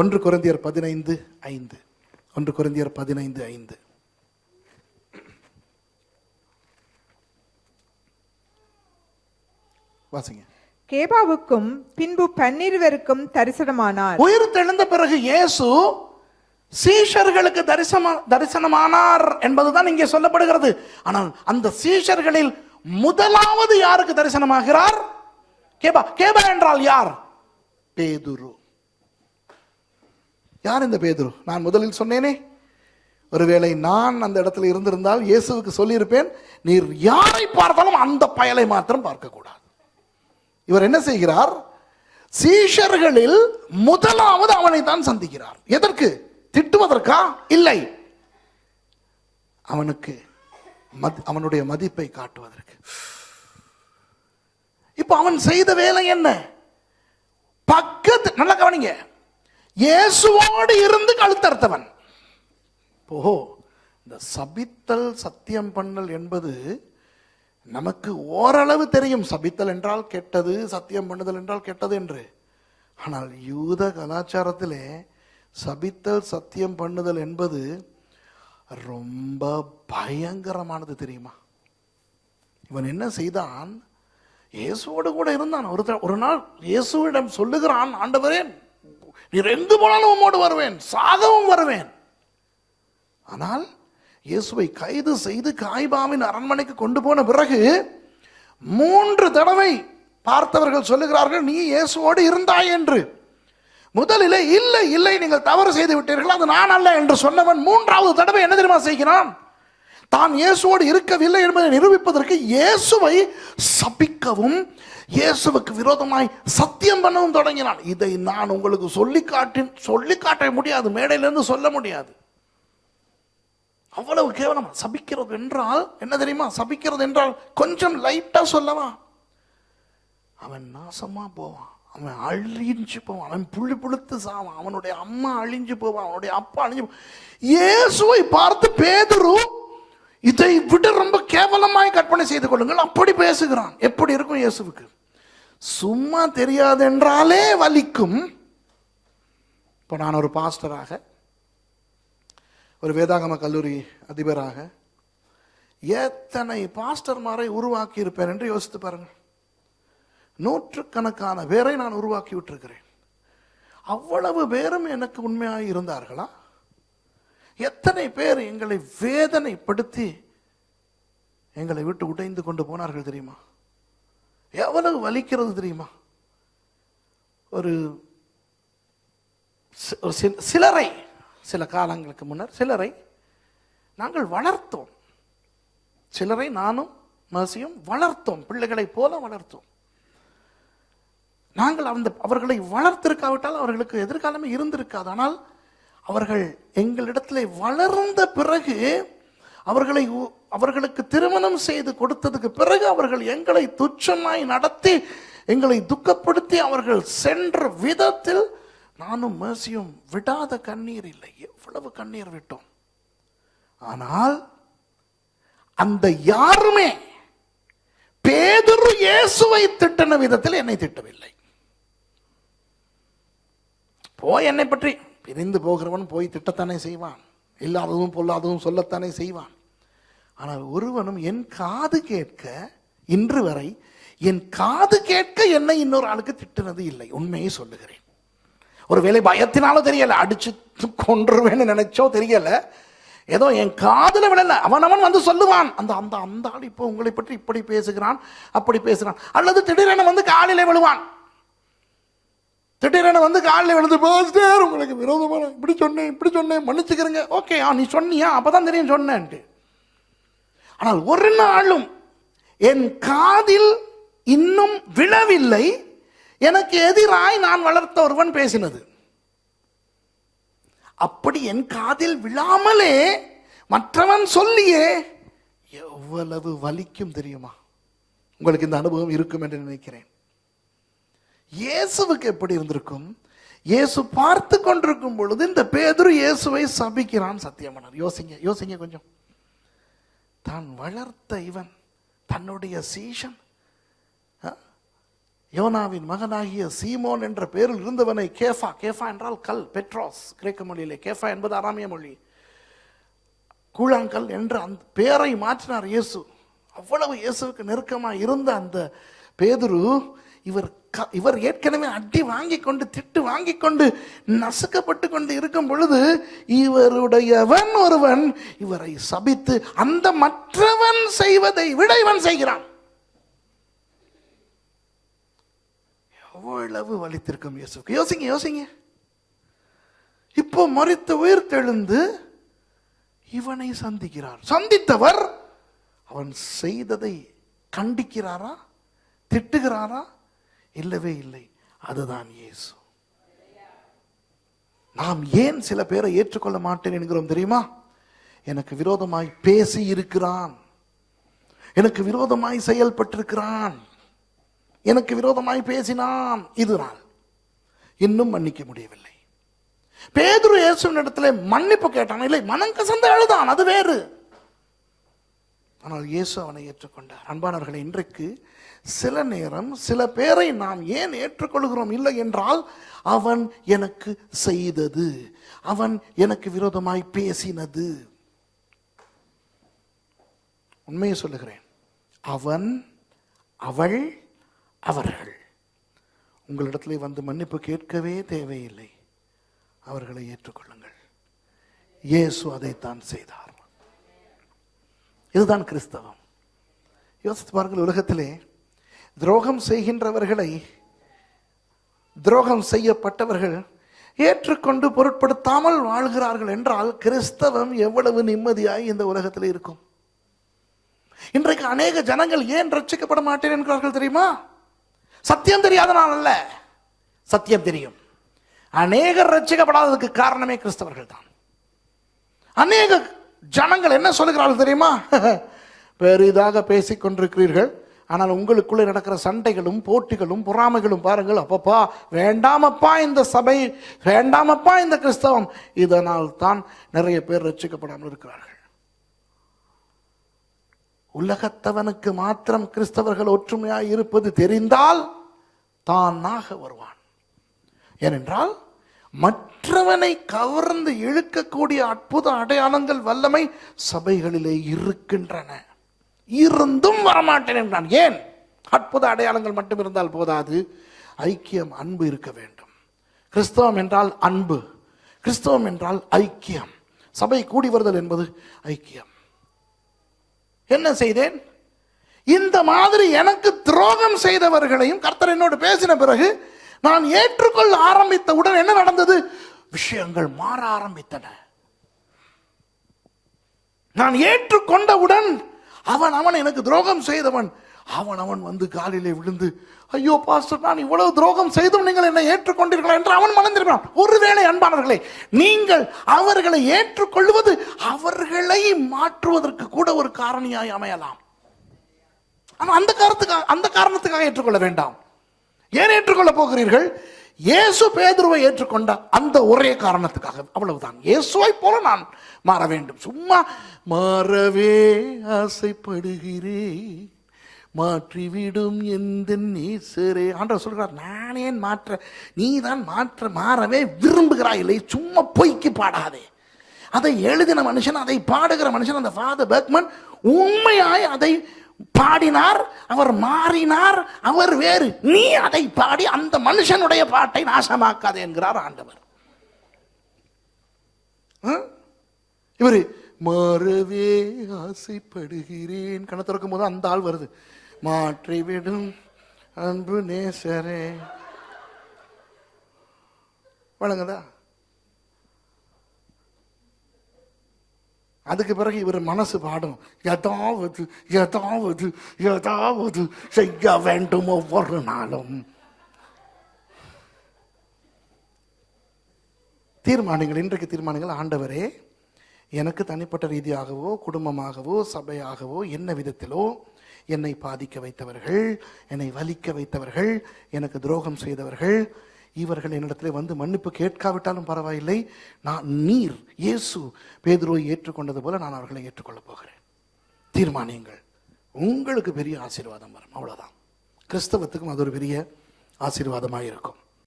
ஒன்று குருந்தியர் பதினைந்து ஐந்து. ஒன்று குருந்தியர் பதினைந்து ஐந்து. வாசிங்க. கேபாவுக்கும் பின்பு பன்னிருவருக்கும் தரிசனமானார். உயிர் தெழுந்த பிறகு இயேசு சீஷர்களுக்கு தரிசன தரிசனமானார் என்பதுதான் இங்கே சொல்லப்படுகிறது. ஆனால் அந்த சீஷர்களில் முதலாவது யாருக்கு தரிசனமாகிறார்? கேபா கேபா என்றால் யார்? பேதுரு. யார் இந்த பேதுரு? நான் முதலில் சொன்னேனே. ஒருவேளை நான் அந்த இடத்துல இருந்திருந்தால் இயேசுவுக்கு சொல்லியிருப்பேன் நீர் யாரை பார்த்தாலும் அந்த பயலை மாத்திரம் பார்க்கக்கூடாது. இவர் என்ன செய்கிறார்? சீஷர்களில் முதலாவது அவனை தான் சந்திக்கிறார். எதற்கு? திட்டுவதற்கா? இல்லை. அவனுக்கு அவனுடைய மதிப்பை காட்டுவதற்கு. இப்ப அவன் செய்த வேலை என்ன? பக்கத்து நல்லா கவனிங்க. இயேசுவோடு இருந்து கழுத்தறுத்தவன். ஓஹோ இந்த சபித்தல் சத்தியம் பண்ணல் என்பது நமக்கு ஓரளவு தெரியும். சபித்தல் என்றால் கெட்டது சத்தியம் பண்ணுதல் என்றால் கெட்டது என்று. ஆனால் யூத கலாச்சாரத்திலே சபித்தல் சத்தியம் பண்ணுதல் என்பது ரொம்ப பயங்கரமானது தெரியுமா? இவன் என்ன செய்தான்? இயேசுவோடு கூட இருந்தான். ஒரு ஒரு நாள் இயேசுவிடம் சொல்லுகிறான் ஆண்டவரேன் நீர் எங்கு போனாலும் உம்மோடு வருவேன் சாகவும் வருவேன். ஆனால் இயேசுவை கைது செய்து காய்பாவின் அரண்மனைக்கு கொண்டு போன பிறகு மூன்று தடவை பார்த்தவர்கள் சொல்லுகிறார்கள் நீ இயேசுவோடு இருந்தாய் என்று. முதலிலே இல்லை இல்லை நீங்கள் தவறு செய்து விட்டீர்கள் அது நான் அல்ல என்று சொன்னவன் மூன்றாவது தடவை என்ன தெரியுமா செய்கிறான்? தான் இயேசுவோடு இருக்கவில்லை என்பதை நிரூபிப்பதற்கு இயேசுவை சபிக்கவும் இயேசுவுக்கு விரோதமாய் சத்தியம் பண்ணவும் தொடங்கினான். இதை நான் உங்களுக்கு சொல்லி காட்டின் சொல்லி காட்ட முடியாது மேடையிலிருந்து சொல்ல முடியாது. அவ்வளவு கேவலம். சபிக்கிறது என்றால் என்ன தெரியுமா? சபிக்கிறது என்றால் கொஞ்சம் லைட்டா சொல்லவா? அவன் நாசமா போவான். அவன் அழிஞ்சு போவான். அவன் புள்ளி புழுத்து சாவான். அவனுடைய அம்மா அழிஞ்சு போவான். அவனுடைய அப்பா அழிஞ்சு இயேசுவை பார்த்து பேதரும் இதை விட ரொம்ப கேவலமாய் கற்பனை செய்து கொள்ளுங்கள். அப்படி பேசுகிறான். எப்படி இருக்கும் இயேசுவுக்கு? சும்மா தெரியாது என்றாலே வலிக்கும். இப்போ நான் ஒரு பாஸ்டராக ஒரு வேதாகம கல்லூரி அதிபராக எத்தனை பாஸ்டர்மாரை உருவாக்கி இருப்பேன் என்று யோசித்து பாருங்கள். நூற்றுக்கணக்கான பேரை நான் உருவாக்கி விட்டிருக்கிறேன் அவ்வளவு பேரும் எனக்கு உண்மையாக இருந்தார்களா? எத்தனை பேர் எங்களை வேதனைப்படுத்தி எங்களை விட்டு உடைந்து கொண்டு போனார்கள் தெரியுமா? எவ்வளவு வலிக்கிறது தெரியுமா? ஒரு சிலரை சில காலங்களுக்கு முன்னர் சிலரை நாங்கள் வளர்த்தோம். சிலரை நானும் மசியும் வளர்த்தோம். பிள்ளைகளைப் போல வளர்த்தோம். நாங்கள் அந்த அவர்களை வளர்த்திருக்காவிட்டால் அவர்களுக்கு எதிர்காலமே இருந்திருக்காது. ஆனால் அவர்கள் எங்களிடத்தில் வளர்ந்த பிறகு அவர்களை உ- அவர்களுக்கு திருமணம் செய்து கொடுத்ததுக்கு பிறகு அவர்கள் எங்களை துச்சமாய் நடத்தி எங்களை துக்கப்படுத்தி அவர்கள் சென்ற விதத்தில் நானும் மேசியும் விடாத கண்ணீர் இல்லை. எவ்வளவு கண்ணீர் விட்டோம். ஆனால் அந்த யாருமே பேதுரு இயேசுவை திட்டின விதத்தில் என்னை திட்டவில்லை. போய் என்னை பற்றி பிரிந்து போகிறவன் போய் திட்டத்தானே செய்வான். இல்லாததும் பொல்லாததும் சொல்லத்தானே செய்வான். ஆனால் ஒருவனும் என் காது கேட்க இன்று வரை என் காது கேட்க என்னை இன்னொரு ஆளுக்கு திட்டினது இல்லை. உண்மையை சொல்லுகிறேன். ஒருவேளை பயத்தினாலும் தெரியல அடிச்சு கொன்றுவேன்னு நினைச்சோ தெரியல. ஏதோ என் காதில் விடல. அவன் அவன் வந்து சொல்லுவான். அந்த அந்த அந்த ஆள் இப்போ உங்களை பற்றி இப்படி பேசுகிறான் அப்படி பேசுகிறான். அல்லது திடீரென வந்து காலிலே விழுவான். திடீரென வந்து காலில் விழுந்து பாஸ்டர் உங்களுக்கு விரோதமான இப்படி சொன்னேன் இப்படி சொன்னேன் மன்னிச்சுக்கிறேங்க. ஓகே ஆ நீ சொன்னியா? அப்பதான் தெரியும் சொன்னேன்ட்டு. ஆனால் ஒரு நாளும் என் காதில் இன்னும் விழவில்லை. எனக்கு எதிராய் நான் வளர்த்த ஒருவன் பேசினது. அப்படி என் காதில் விழாமலே மற்றவன் சொல்லியே எவ்வளவு வலிக்கும் தெரியுமா? உங்களுக்கு இந்த அனுபவம் இருக்கும் என்று நினைக்கிறேன். இயேசுவுக்கு எப்படி இருந்திருக்கும்? இயேசு பார்த்து கொண்டிருக்கும் பொழுது இந்த பேதுரு இயேசுவை சபிக்கிறான் சத்தியமனர். யோசிங்க யோசிங்க கொஞ்சம். தான் வளர்த்த இவன் தன்னுடைய சீஷன் யோனாவின் மகனாகிய சீமோன் என்ற பெயரில் இருந்தவனை கேஃபா கேஃபா என்றால் கல் பெட்ரோஸ் கிரேக்க மொழியிலே. கேஃபா என்பது அராமிய மொழி. கூழாங்கல் என்ற அந்த பேரை மாற்றினார் இயேசு. அவ்வளவு இயேசுவுக்கு நெருக்கமாக இருந்த அந்த பேதுரு இவர் இவர் ஏற்கனவே அடி வாங்கி கொண்டு திட்டு வாங்கி கொண்டு நசுக்கப்பட்டு கொண்டு இருக்கும் பொழுது இவருடையவன் ஒருவன் இவரை சபித்து அந்த மற்றவன் செய்வதை விட இவன் செய்கிறான். எவ்வளவு வலித்திருக்கும் இயேசுக்கு. யோசிங்க யோசிங்க. இப்போ மறித்து உயிர் தெழுந்து இவனை சந்திக்கிறார். சந்தித்தவர் அவன் செய்ததை கண்டிக்கிறாரா? திட்டுகிறாரா? இல்லவே இல்லை. அதுதான் இயேசு. நாம் ஏன் சில பேரை ஏற்றுக்கொள்ள மாட்டேன் என்கிறோம் தெரியுமா? எனக்கு விரோதமாய் பேசி இருக்கிறான். எனக்கு விரோதமாய் செயல்பட்டிருக்கிறான். எனக்கு விரோதமாய் பேசினான். இதுதான். இன்னும் மன்னிக்க முடியவில்லை. பேதுரு இயேசுவின் இடத்துல மன்னிப்பு கேட்டான். இல்லை மனம் கசந்து அழுதான். அது வேறு. ஆனால் இயேசு அவனை ஏற்றுக்கொண்டார். அன்பானவர்களை இன்றைக்கு சில நேரம் சில பேரை நாம் ஏன் ஏற்றுக்கொள்கிறோம்? இல்லை என்றால் அவன் எனக்கு செய்தது. அவன் எனக்கு விரோதமாய் பேசினது. உண்மையை சொல்லுகிறேன். அவன் அவள் அவர்கள். உங்களிடத்திலே வந்து மன்னிப்பு கேட்கவே தேவையில்லை. அவர்களை ஏற்றுக்கொள்ளுங்கள். இயேசு அதைத்தான் செய்தார். இதுதான் கிறிஸ்தவம். யோசித்து பாருங்கள் உலகத்திலே துரோகம் செய்கின்றவர்களை துரோகம் செய்யப்பட்டவர்கள் ஏற்றுக்கொண்டு பொருட்படுத்தாமல் வாழ்கிறார்கள் என்றால் கிறிஸ்தவம் எவ்வளவு நிம்மதியாய் இந்த உலகத்தில் இருக்கும். இன்றைக்கு அநேக ஜனங்கள் ஏன் ரட்சிக்கப்பட மாட்டேன் என்கிறார்கள் தெரியுமா? சத்தியம் தெரியாதனால் அல்ல. சத்தியம் தெரியும். அநேகர் ரட்சிக்கப்படாததுக்கு காரணமே கிறிஸ்தவர்கள் தான் அநேக ஜனங்கள் என்ன சொல்லுகிறார்கள் தெரியுமா? பெரிதாக பேசிக் கொண்டிருக்கிறீர்கள். ஆனால் உங்களுக்குள்ளே நடக்கிற சண்டைகளும் போட்டிகளும் பொறாமைகளும் பாருங்கள். அப்பப்பா வேண்டாமப்பா இந்த சபை வேண்டாமப்பா இந்த கிறிஸ்தவம். இதனால் தான் நிறைய பேர் ரட்சிக்கப்படாமல் இருக்கிறார்கள். உலகத்தவனுக்கு மாத்திரம் கிறிஸ்தவர்கள் ஒற்றுமையாக இருப்பது தெரிந்தால் தானாக வருவான். ஏனென்றால் மற்றவனை கவர்ந்து இழுக்கக்கூடிய அற்புத அடையாளங்கள் வல்லமை சபைகளிலே இருக்கின்றன. இருந்தும் வரமாட்டேன் என்றான். ஏன்? அற்புத அடையாளங்கள் மட்டும் இருந்தால் போதாது. ஐக்கியம் அன்பு இருக்க வேண்டும். கிறிஸ்தவம் என்றால் அன்பு. கிறிஸ்தவம் என்றால் ஐக்கியம். சபை கூடி வருதல் என்பது ஐக்கியம். என்ன செய்தேன்? இந்த மாதிரி எனக்கு துரோகம் செய்தவர்களையும் கர்த்தர் என்னோடு பேசின பிறகு நான் ஏற்றுக்கொள்ள ஆரம்பித்தவுடன் என்ன நடந்தது? விஷயங்கள் மாற ஆரம்பித்தன. நான் ஏற்றுக்கொண்டவுடன் அவன் அவன் எனக்கு துரோகம் செய்தவன் அவன் அவன் வந்து காலிலே விழுந்து ஐயோ பாஸ்டர் நான் இவ்வளவு துரோகம் செய்தும் நீங்கள் என்னை ஏற்றுக்கொண்டீர்களா? என்று அவன் மறந்திருக்கிறான் ஒருவேளை அன்பானவர்களே நீங்கள் அவர்களை ஏற்றுக்கொள்வது அவர்களை மாற்றுவதற்கு கூட ஒரு காரணியாய் அமையலாம். ஆனால் அந்த காரணத்துக்காக அந்த காரணத்துக்காக ஏற்றுக்கொள்ள வேண்டாம். ஏன் ஏற்றுக்கொள்ள போகிறீர்கள்? இயேசு பேதுருவை ஏற்றுக்கொண்ட அந்த ஒரே காரணத்துக்காக அவ்வளவுதான். இயேசுவை போல நான் மாற வேண்டும். சும்மா மாறவே ஆசைப்படுகிறேன் மாற்றிவிடும் எந்த நேசரே. ஆண்டவர் சொல்கிறார் நான் ஏன் மாற்ற நீ தான் மாற்ற மாறவே விரும்புகிறாய் இல்லை சும்மா பொய்க்கு பாடாதே. அதை எழுதின மனுஷன் அதை பாடுகிற மனுஷன் அந்த ஃபாதர் பெர்க்மன் உண்மையாய் அதை பாடினார் அவர் மாறினார் அவர் வேறு. நீ அதை பாடி அந்த மனுஷனுடைய பாட்டை நாசமாக்காதே என்கிறார் ஆண்டவர். இவர் மாறவே ஆசைப்படுகிறேன். கண திறக்கும் போது அந்த ஆள் வருது. மாற்றிவிடும் அன்பு நேசரே. வழங்குதா? அதுக்கு பிறகு இவர் மனசு பாடும். ஏதாவது ஏதாவது ஏதாவது செய்ய வேண்டும் ஒவ்வொரு நாளும். தீர்மானங்கள் இன்றைக்கு தீர்மானங்கள் ஆண்டவரே எனக்கு தனிப்பட்ட ரீதியாகவோ குடும்பமாகவோ சபையாகவோ என்ன விதத்திலோ என்னை பாதிக்க வைத்தவர்கள் என்னை வலிக்க வைத்தவர்கள் எனக்கு துரோகம் செய்தவர்கள் இவர்கள் என்னிடத்தில் வந்து மன்னிப்பு கேட்காவிட்டாலும் பரவாயில்லை. நான் நீர் இயேசு பேதுருவை ஏற்றுக்கொண்டது போல நான் அவர்களை ஏற்றுக்கொள்ளப் போகிறேன். தீர்மானியுங்கள். உங்களுக்கு பெரிய ஆசீர்வாதம் வரும். அவ்வளோதான் கிறிஸ்தவத்துக்கும் அது ஒரு பெரிய ஆசீர்வாதமாக இருக்கும்